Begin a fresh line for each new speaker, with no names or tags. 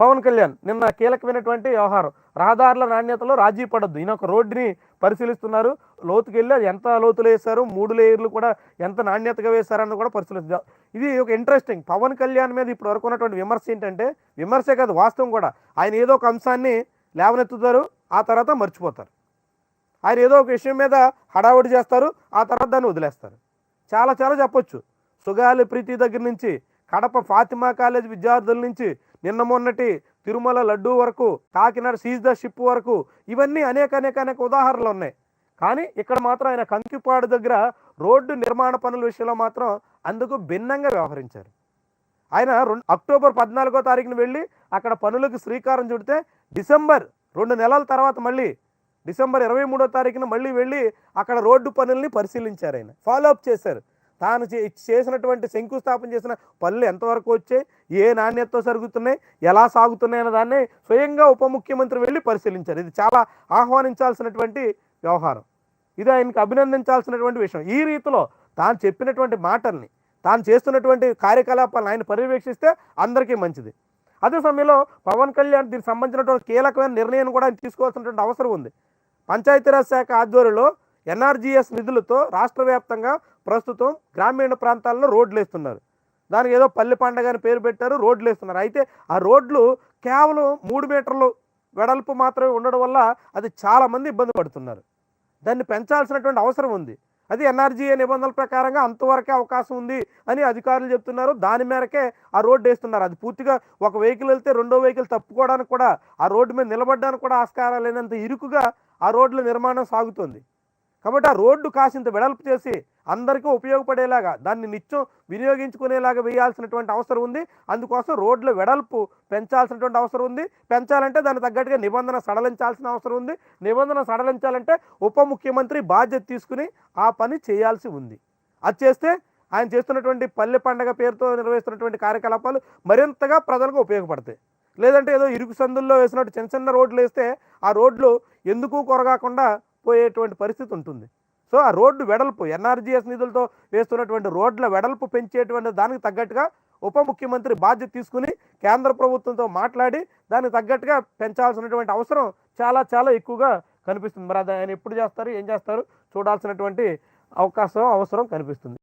పవన్ కళ్యాణ్ నిన్న కీలకమైనటువంటి వ్యవహారం. రహదారుల నాణ్యతలో రాజీ పడద్దు. ఈయన ఒక రోడ్డుని పరిశీలిస్తున్నారు. లోతుకి వెళ్ళి అది ఎంత లోతులు వేశారు? మూడు లేయర్లు కూడా ఎంత నాణ్యతగా వేశారని కూడా పరిశీలిస్తారు ఇది ఒక ఇంట్రెస్టింగ్ పవన్ కళ్యాణ్ మీద ఇప్పుడు వరకు ఉన్నటువంటి విమర్శ ఏంటంటే విమర్శే కాదు వాస్తవం కూడా. ఆయన ఏదో ఒక అంశాన్ని లేవనెత్తుతారు ఆ తర్వాత మర్చిపోతారు. ఆయన ఏదో ఒక విషయం మీద హడావుడి చేస్తారు ఆ తర్వాత దాన్ని వదిలేస్తారు. చాలా చాలా చెప్పొచ్చు. సుగాలి ప్రీతి దగ్గర నుంచి కడప ఫాతిమా కాలేజ్ విద్యార్థుల నుంచి నిన్న మొన్నటి తిరుమల లడ్డూ వరకు కాకినాడ సీజ్ ద షిప్ వరకు ఇవన్నీ అనేక అనేక అనేక ఉదాహరణలు ఉన్నాయి. కానీ ఇక్కడ మాత్రం ఆయన కంకిపాడు దగ్గర రోడ్డు నిర్మాణ పనుల విషయంలో మాత్రం అందుకు భిన్నంగా వ్యవహరించారు. ఆయన రెండు అక్టోబర్ పద్నాలుగో తారీఖున వెళ్ళి అక్కడ పనులకు శ్రీకారం చుడితే డిసెంబర్ రెండు నెలల తర్వాత మళ్ళీ డిసెంబర్ ఇరవై మూడో తారీఖున మళ్ళీ వెళ్ళి అక్కడ రోడ్డు పనుల్ని పరిశీలించారు ఆయన. ఫాలో అప్ చేశారు. తాను చే- చేసినటువంటి శంకుస్థాపన చేసిన పనులు ఎంతవరకు వచ్చాయి? ఏ నాణ్యతతో జరుగుతున్నాయి ఎలా సాగుతున్నాయి అన్న దాన్ని స్వయంగా ఉప ముఖ్యమంత్రి వెళ్ళి పరిశీలించారు. ఇది చాలా ఆహ్వానించాల్సినటువంటి వ్యవహారం. ఇది ఆయనకు అభినందించాల్సినటువంటి విషయం. ఈ రీతిలో తాను చెప్పినటువంటి మాటల్ని తాను చేస్తున్నటువంటి కార్యకలాపాలను ఆయన పర్యవేక్షిస్తే అందరికీ మంచిది. అదే సమయంలో పవన్ కళ్యాణ్ దీనికి సంబంధించినటువంటి కీలకమైన నిర్ణయం కూడా ఆయన తీసుకోవాల్సినటువంటి అవసరం ఉంది. పంచాయతీరాజ్ శాఖ ఆధ్వర్యంలో ఎన్ఆర్జీఎస్ నిధులతో రాష్ట్ర వ్యాప్తంగా ప్రస్తుతం గ్రామీణ ప్రాంతాల్లో రోడ్లు వేస్తున్నారు. దానికి ఏదో పల్లె పండగ అని పేరు పెట్టారు రోడ్లు వేస్తున్నారు. అయితే ఆ రోడ్లు కేవలం మూడు మీటర్లు వెడల్పు మాత్రమే ఉండడం వల్ల అది చాలామంది ఇబ్బంది పడుతున్నారు. దాన్ని పెంచాల్సినటువంటి అవసరం ఉంది. అది ఎన్ఆర్జీఏ నిబంధనల ప్రకారంగా అంతవరకే అవకాశం ఉంది అని అధికారులు చెప్తున్నారు. దాని మేరకే ఆ రోడ్డు వేస్తున్నారు. అది పూర్తిగా ఒక వెహికల్ వెళ్తే రెండో వెహికల్ తప్పుకోవడానికి కూడా ఆ రోడ్డు మీద నిలబడడానికి కూడా ఆస్కారం లేనంత ఇరుకుగా ఆ రోడ్ల నిర్మాణం సాగుతుంది. కాబట్టి ఆ రోడ్డు కాసింత వెడల్పు చేసి అందరికీ ఉపయోగపడేలాగా దాన్ని నిత్యం వినియోగించుకునేలాగా వేయాల్సినటువంటి అవసరం ఉంది. అందుకోసం రోడ్ల వెడల్పు పెంచాల్సినటువంటి అవసరం ఉంది. పెంచాలంటే దానికి తగ్గట్టుగా నిబంధన సడలించాల్సిన అవసరం ఉంది. నిబంధన సడలించాలంటే ఉప ముఖ్యమంత్రి బాధ్యత తీసుకుని ఆ పని చేయాల్సి ఉంది. అది చేస్తే ఆయన చేస్తున్నటువంటి పల్లె పండగ పేరుతో నిర్వహిస్తున్నటువంటి కార్యకలాపాలు మరింతగా ప్రజలకు ఉపయోగపడతాయి. లేదంటే ఏదో ఇరుకు సందుల్లో వేసినట్టు చిన్న చిన్న రోడ్లు వేస్తే ఆ రోడ్లు ఎందుకు కొరగాకుండా పోయేటువంటి పరిస్థితి ఉంటుంది. సో ఆ రోడ్డు వెడల్పు ఎన్ఆర్జీఎస్ నిధులతో వేస్తున్నటువంటి రోడ్ల వెడల్పు పెంచేటువంటి దానికి తగ్గట్టుగా ఉప ముఖ్యమంత్రి బాధ్యత తీసుకుని కేంద్ర ప్రభుత్వంతో మాట్లాడి దానికి తగ్గట్టుగా పెంచాల్సినటువంటి అవసరం చాలా చాలా ఎక్కువగా కనిపిస్తుంది. మరి అది ఆయన ఎప్పుడు చేస్తారు ఏం చేస్తారు చూడాల్సినటువంటి అవకాశం అవసరం కనిపిస్తుంది.